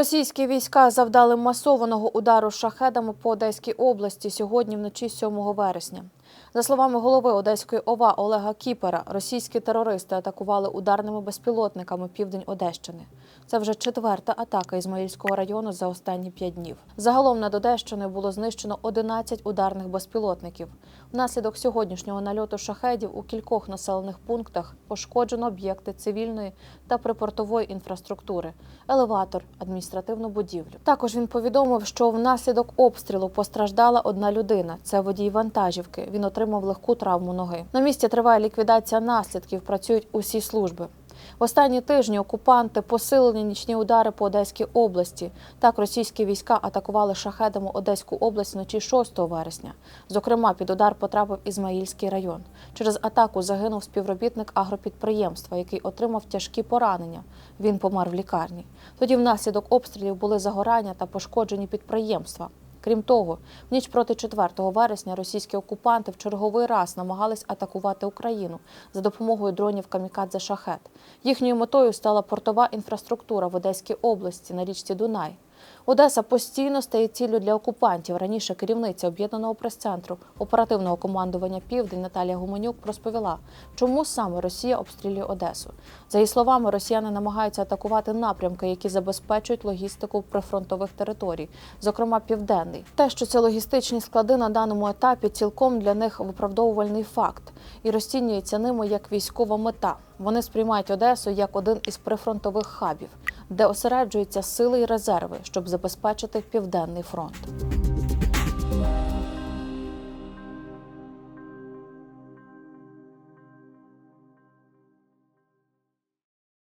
Російські війська завдали масованого удару шахедами по Одеській області сьогодні вночі 7 вересня. За словами голови Одеської ОВА Олега Кіпера, російські терористи атакували ударними безпілотниками південь Одещини. Це вже четверта атака Ізмаїльського району за останні п'ять днів. Загалом над Одещиною було знищено 11 ударних безпілотників. Внаслідок сьогоднішнього нальоту шахедів у кількох населених пунктах пошкоджено об'єкти цивільної та припортової інфраструктури, елеватор, адміністративну будівлю. Також він повідомив, що внаслідок обстрілу постраждала одна людина. Це водій вантажівки. Він отримав легку травму ноги. На місці триває ліквідація наслідків. Працюють усі служби. В останні тижні окупанти посилили нічні удари по Одеській області. Так російські війська атакували шахедами Одеську область вночі 6 вересня. Зокрема, під удар потрапив Ізмаїльський район. Через атаку загинув співробітник агропідприємства, який отримав тяжкі поранення. Він помер в лікарні. Тоді внаслідок обстрілів були загорання та пошкоджені підприємства. Крім того, в ніч проти 4 вересня російські окупанти в черговий раз намагались атакувати Україну за допомогою дронів камікадзе шахет. Їхньою метою стала портова інфраструктура в Одеській області на річці Дунай. Одеса постійно стає ціллю для окупантів. Раніше керівниця об'єднаного прес-центру оперативного командування Південь Наталія Гуменюк розповіла, чому саме Росія обстрілює Одесу. За її словами, росіяни намагаються атакувати напрямки, які забезпечують логістику прифронтових територій, зокрема південний. Те, що це логістичні склади на даному етапі, цілком для них виправдовувальний факт і розцінюється ними як військова мета. Вони сприймають Одесу як один із прифронтових хабів, де осереджуються сили і резерви, щоб забезпечити південний фронт.